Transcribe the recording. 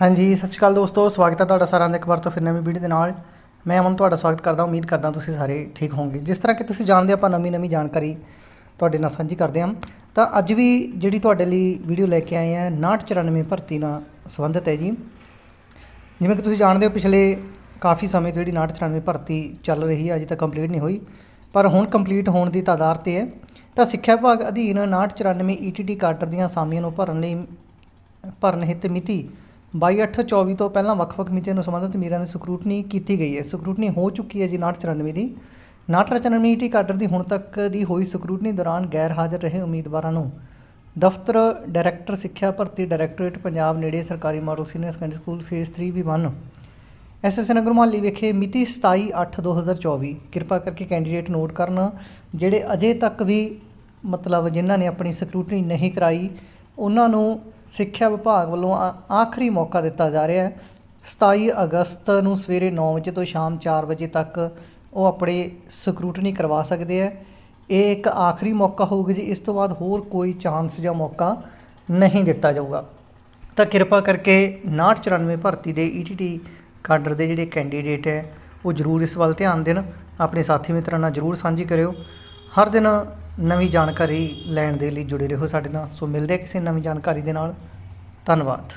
ਹਾਂਜੀ, ਸਤਿ ਸ਼੍ਰੀ ਅਕਾਲ ਦੋਸਤੋ, ਸਵਾਗਤ ਹੈ ਤੁਹਾਡਾ ਸਾਰਿਆਂ ਦਾ ਇੱਕ ਵਾਰ ਤੋਂ ਫਿਰ ਨਵੀਂ ਵੀਡੀਓ ਦੇ ਨਾਲ। ਮੈਂ ਅਮਨ ਤੁਹਾਡਾ ਸਵਾਗਤ ਕਰਦਾ ਉਮੀਦ ਕਰਦਾ ਤੁਸੀਂ ਸਾਰੇ ਠੀਕ ਹੋਵੋਗੇ। ਜਿਸ ਤਰ੍ਹਾਂ ਕਿ ਤੁਸੀਂ ਜਾਣਦੇ ਹੋ, ਆਪਾਂ ਨਵੀਂ ਨਵੀਂ ਜਾਣਕਾਰੀ ਤੁਹਾਡੇ ਨਾਲ ਸਾਂਝੀ ਕਰਦੇ ਹਾਂ। ਤਾਂ ਅੱਜ ਵੀ ਜਿਹੜੀ ਤੁਹਾਡੇ ਲਈ ਵੀਡੀਓ ਲੈ ਕੇ ਆਏ ਹਾਂ 5994 ਭਰਤੀ ਨਾਲ ਸੰਬੰਧਿਤ ਹੈ ਜੀ। ਜਿਵੇਂ ਕਿ ਤੁਸੀਂ ਜਾਣਦੇ ਹੋ, ਪਿਛਲੇ ਕਾਫੀ ਸਮੇਂ ਤੋਂ ਜਿਹੜੀ 5994 ਭਰਤੀ ਚੱਲ ਰਹੀ ਹੈ, ਅਜੇ ਤੱਕ ਕੰਪਲੀਟ ਨਹੀਂ ਹੋਈ। ਪਰ ਹੁਣ ਕੰਪਲੀਟ ਹੋਣ ਦੀ ਤਾਦਾਰ ਤੇ ਹੈ। ਤਾਂ ਸਿੱਖਿਆ ਵਿਭਾਗ ਅਧੀਨ 5994 ਈਟੀਟੀ ਕਾਡਰ ਦੀਆਂ ਅਸਾਮੀਆਂ ਨੂੰ ਭਰਨ ਲਈ ਭਰਨ ਹਿੱਤ ਮਿਤੀ 22/8/24 ਤੋਂ ਪਹਿਲਾਂ ਵੱਖ-ਵੱਖ ਮਿਤੀਆਂ ਨੂੰ ਸੰਬੰਧਿਤ ਮੀਰਾਂ ਦੀ ਸਕਰੂਟਨੀ ਕੀਤੀ ਗਈ ਹੈ। ਸਕਰੂਟਨੀ ਹੋ ਚੁੱਕੀ ਹੈ ਜੀ 5994 ਦੀ। 5994 ਈਟੀ ਕਾਡਰ ਦੀ ਹੁਣ ਤੱਕ ਦੀ ਹੋਈ ਸਕਰੂਟਨੀ ਦੌਰਾਨ ਗੈਰ ਹਾਜ਼ਰ ਰਹੇ ਉਮੀਦਵਾਰਾਂ ਨੂੰ ਦਫ਼ਤਰ, ਡਾਇਰੈਕਟਰ, ਸਿੱਖਿਆ ਭਰਤੀ ਡਾਇਰੈਕਟੋਰੇਟ, ਪੰਜਾਬ ਨੇੜੇ ਸਰਕਾਰੀ model senior secondary school phase 3 B 1 SS Nagar Mohali ਵਿਖੇ ਮਿਤੀ 27/8/2024 ਕਿਰਪਾ ਕਰਕੇ ਕੈਂਡੀਡੇਟ ਨੋਟ ਕਰਨ, ਜਿਹੜੇ ਅਜੇ ਤੱਕ ਵੀ ਮਤਲਬ ਜਿਨ੍ਹਾਂ ਨੇ ਆਪਣੀ ਸਕਰੂਟਨੀ ਨਹੀਂ ਕਰਾਈ ਉਹਨਾਂ ਨੂੰ ਸਿੱਖਿਆ ਵਿਭਾਗ ਵੱਲੋਂ ਆ- ਆਖਰੀ ਮੌਕਾ ਦਿੱਤਾ ਜਾ ਰਿਹਾ ਹੈ। 27 ਅਗਸਤ ਨੂੰ ਸਵੇਰੇ 9 ਵਜੇ ਤੋਂ ਸ਼ਾਮ 4 ਵਜੇ ਤੱਕ ਉਹ ਆਪਣੇ ਸਕਰੂਟਨੀ ਕਰਵਾ ਸਕਦੇ ਹੈ। ਇਹ ਇੱਕ ਆਖਰੀ ਮੌਕਾ ਹੋਊਗਾ ਜੀ। ਇਸ ਤੋਂ ਬਾਅਦ ਹੋਰ ਕੋਈ ਚਾਂਸ ਜਾਂ ਮੌਕਾ ਨਹੀਂ ਦਿੱਤਾ ਜਾਊਗਾ। ਤਾਂ ਕਿਰਪਾ ਕਰਕੇ 5994 ਭਰਤੀ ਦੇ ਈਟੀਟੀ ਕਾਡਰ ਦੇ ਜਿਹੜੇ ਕੈਂਡੀਡੇਟ ਹੈ, ਉਹ ਜ਼ਰੂਰ ਇਸ ਵੱਲ ਧਿਆਨ ਦੇਣ। ਆਪਣੇ ਸਾਥੀ ਮਿੱਤਰਾਂ ਨਾਲ ਜ਼ਰੂਰ ਸਾਂਝੀ ਕਰਿਓ। ਹਰ ਦਿਨ ਨਵੀਂ ਜਾਣਕਾਰੀ ਲੈਣ ਦੇ ਲਈ ਜੁੜੇ ਰਹੋ ਸਾਡੇ ਨਾਲ। ਸੋ ਮਿਲਦੇ ਹਾਂ ਕਿਸੇ ਨਵੀਂ ਜਾਣਕਾਰੀ ਦੇ ਨਾਲ। ਧੰਨਵਾਦ।